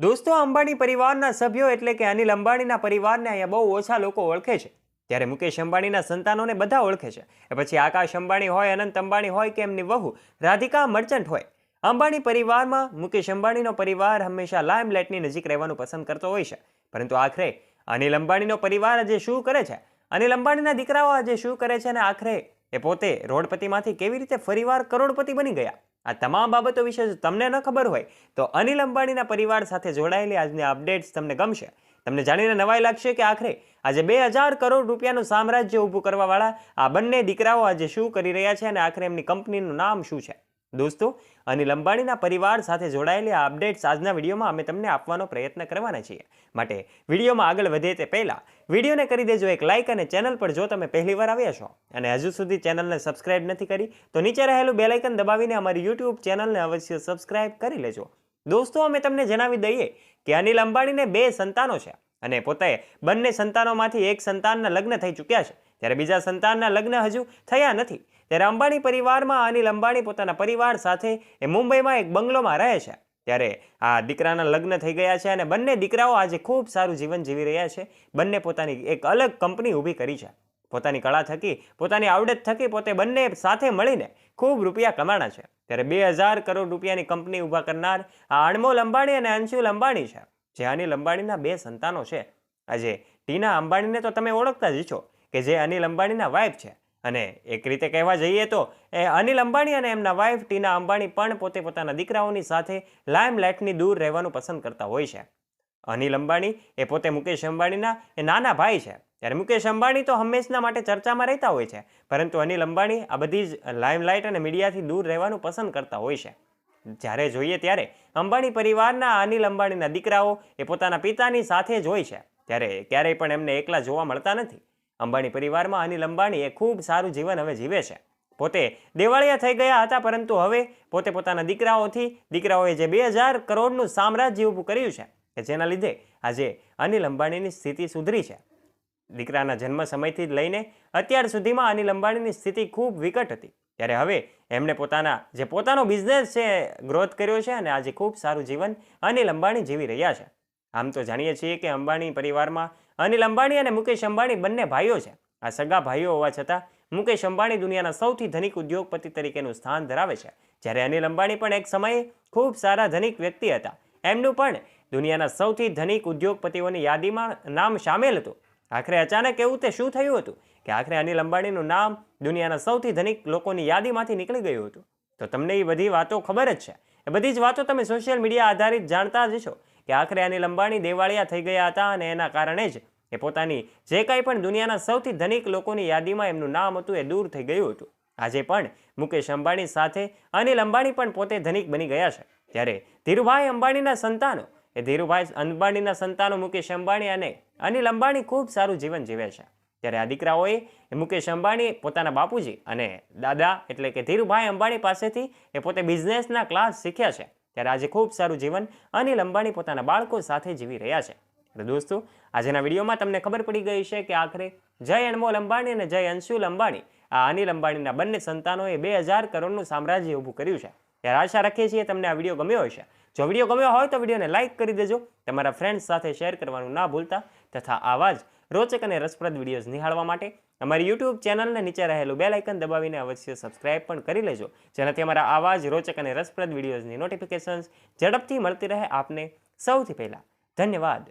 દોસ્તો, અંબાણી પરિવારના સભ્યો એટલે કે અનિલ અંબાણીના પરિવારને અહીંયા બહુ ઓછા લોકો ઓળખે છે. ત્યારે મુકેશ અંબાણીના સંતાનોને બધા ઓળખે છે. એ પછી આકાશ અંબાણી હોય, અનંત અંબાણી હોય કે એમની વહુ રાધિકા મર્ચન્ટ હોય. અંબાણી પરિવારમાં મુકેશ અંબાણીનો પરિવાર હંમેશા લાઇમલાઇટની નજીક રહેવાનું પસંદ કરતો હોય છે. પરંતુ આખરે અનિલ અંબાણીનો પરિવાર આજે શું કરે છે? અનિલ અંબાણીના દીકરાઓ આજે શું કરે છે અને આખરે એ પોતે રોડપતિમાંથી કેવી રીતે ફરીવાર કરોડપતિ બની ગયા? આ તમામ બાબતો વિશે જો તમને ન ખબર હોય, તો અનિલ અંબાણીના પરિવાર સાથે જોડાયેલી આજની અપડેટ્સ તમને ગમશે. તમને જાણીને નવાઈ લાગશે કે આખરે આજે બે હજાર કરોડ રૂપિયાનું સામ્રાજ્ય ઊભું કરવાવાળા આ બંને દીકરાઓ આજે શું કરી રહ્યા છે અને આખરે એમની કંપનીનું નામ શું છે? દોસ્તો અનિલ અંબાણીના પરિવાર સાથે જોડાયેલી આ અપડેટ્સ આજના વિડીયોમાં અમે તમને આપવાનો પ્રયત્ન કરવાના છીએ. માટે વિડીયોમાં આગળ વધે તે પહેલાં, વિડીયોને કરી દેજો એક લાઇક અને ચેનલ પર જો તમે પહેલીવાર આવ્યા છો, અને હજુ સુધી ચેનલને સબસ્ક્રાઇબ નથી કરી, તો નીચે રહેલું બેલાઇકન દબાવીને અમારી યુટ્યુબ ચેનલને અવશ્ય સબસ્ક્રાઇબ કરી લેજો. દોસ્તો, અમે તમને જણાવી દઈએ કે અનિલ અંબાણીને બે સંતાનો છે, અને પોતે બંને સંતાનોમાંથી એક સંતાનના લગ્ન થઈ ચૂક્યા છે ત્યારે બીજા સંતાનના લગ્ન હજુ થયા નથી ત્યારે અંબાણી પરિવારમાં અનિલ અંબાણી પોતાના પરિવાર સાથે એ મુંબઈમાં એક બંગલોમાં રહે છે. ત્યારે આ દીકરાના લગ્ન થઈ ગયા છે અને બંને દીકરાઓ આજે ખૂબ સારું જીવન જીવી રહ્યા છે. બંને પોતાની એક અલગ કંપની ઊભી કરી છે. પોતાની કળા થકી, પોતાની આવડત થકી પોતે બંને સાથે મળીને ખૂબ રૂપિયા કમાણા છે. ત્યારે બે હજાર કરોડ રૂપિયાની કંપની ઊભા કરનાર આ અણમોલ અંબાણી અને અંશુલ અંબાણી છે, જે અનિલ અંબાણીના બે સંતાનો છે. આજે ટીના અંબાણીને તો તમે ઓળખતા જ છો કે જે અનિલ અંબાણીના વાઇફ છે. અને એક રીતે કહેવા જઈએ તો, એ અનિલ અંબાણી અને એમના વાઇફ ટીના અંબાણી પણ પોતે પોતાના દીકરાઓની સાથે લાઇમલાઇટની દૂર રહેવાનું પસંદ કરતા હોય છે. અનિલ અંબાણી એ પોતે મુકેશ અંબાણીના એ નાના ભાઈ છે. ત્યારે મુકેશ અંબાણી તો હંમેશના માટે ચર્ચામાં રહેતા હોય છે. પરંતુ અનિલ અંબાણી આ બધી જ લાઇમલાઇટ અને મીડિયાથી દૂર રહેવાનું પસંદ કરતા હોય છે. જ્યારે જોઈએ ત્યારે અંબાણી પરિવારના અનિલ અંબાણીના દીકરાઓ એ પોતાના પિતાની સાથે જ હોય છે. ત્યારે ક્યારેય પણ એમને એકલા જોવા મળતા નથી. અંબાણી પરિવારમાં અનિલ અંબાણીએ ખૂબ સારું જીવન હવે જીવે છે. પોતે દેવાળિયા થઈ ગયા હતા, પરંતુ હવે પોતે પોતાના દીકરાઓથી, દીકરાઓએ જે બે હજાર કરોડનું સામ્રાજ્ય ઊભું કર્યું છે, કે જેના લીધે આજે અનિલ અંબાણીની સ્થિતિ સુધરી છે. દીકરાના જન્મ સમયથી જ લઈને અત્યાર સુધીમાં અનિલ અંબાણીની સ્થિતિ ખૂબ વિકટ હતી. ત્યારે હવે એમણે પોતાના, જે પોતાનો બિઝનેસ છે ગ્રોથ કર્યો છે અને આજે ખૂબ સારું જીવન અનિલ અંબાણી જીવી રહ્યા છે. આમ તો જાણીએ છીએ કે અંબાણી પરિવારમાં અનિલ અંબાણી અને મુકેશ અંબાણી બંને ભાઈઓ છે. આ સગા ભાઈઓ હોવા છતાં, મુકેશ અંબાણી દુનિયાના સૌથી ધનિક ઉદ્યોગપતિ તરીકેનું સ્થાન ધરાવે છે. જ્યારે અનિલ અંબાણી પણ એક સમયે ખૂબ સારા ધનિક વ્યક્તિ હતા. એમનું પણ દુનિયાના સૌથી ધનિક ઉદ્યોગપતિઓની યાદીમાં નામ સામેલ હતું. આખરે અચાનક એવું તે શું થયું હતું કે આખરે અનિલ અંબાણીનું નામ દુનિયાના સૌથી ધનિક લોકોની યાદીમાંથી નીકળી ગયું હતું? તો તમને એ બધી વાતો ખબર જ છે. એ બધી જ વાતો તમે સોશિયલ મીડિયા આધારિત જાણતા જ છો. કે આખરે અનિલ અંબાણી દેવાળિયા થઈ ગયા હતા અને એના કારણે જ એ પોતાની જે કાંઈ પણ દુનિયાના સૌથી ધનિક લોકોની યાદીમાં એમનું નામ હતું એ દૂર થઈ ગયું હતું. આજે પણ મુકેશ અંબાણી સાથે અનિલ અંબાણી પણ પોતે ધનિક બની ગયા છે. ત્યારે ધીરુભાઈ અંબાણીના સંતાનો, એ ધીરુભાઈ અંબાણીના સંતાનો મુકેશ અંબાણી અને અનિલ અંબાણી ખૂબ સારું જીવન જીવે છે. ત્યારે આ દીકરાઓએ મુકેશ અંબાણી, પોતાના બાપુજી અને દાદા એટલે કે ધીરુભાઈ અંબાણી પાસેથી એ પોતે બિઝનેસના ક્લાસ શીખ્યા છે. ત્યારે આજે ખૂબ સારું જીવન અનિલ અંબાણી પોતાના બાળકો સાથે જીવી રહ્યા છે. દોસ્તો, આજના વિડીયોમાં તમને ખબર પડી ગઈ છે કે આખરે જય અણમોલ અંબાણી અને જય અંશુલ અંબાણી આ અનિલ અંબાણીના બંને સંતાનોએ બે હજાર કરોડનું સામ્રાજ્ય ઊભું કર્યું છે. ત્યારે આશા રાખીએ છીએ તમને આ વીડિયો ગમ્યો હશે. જો વીડિયો ગમ્યો હોય તો વિડીયોને લાઇક કરી દેજો, તમારા ફ્રેન્ડ્સ સાથે શેર કરવાનું ના ભૂલતા, તથા આવા જ રોચક અને રસપ્રદ વિડીયોઝ નિહાળવા માટે અમારી યુટ્યુબ ચેનલને નીચે રહેલું બેલ આઇકન દબાવીને અવશ્ય સબસ્ક્રાઇબ પણ કરી લેજો. જેનાથી અમારા આવા જ રોચક અને રસપ્રદ વિડીયોઝની નોટિફિકેશન્સ ઝડપથી મળતી રહે આપને સૌથી પહેલાં. ધન્યવાદ.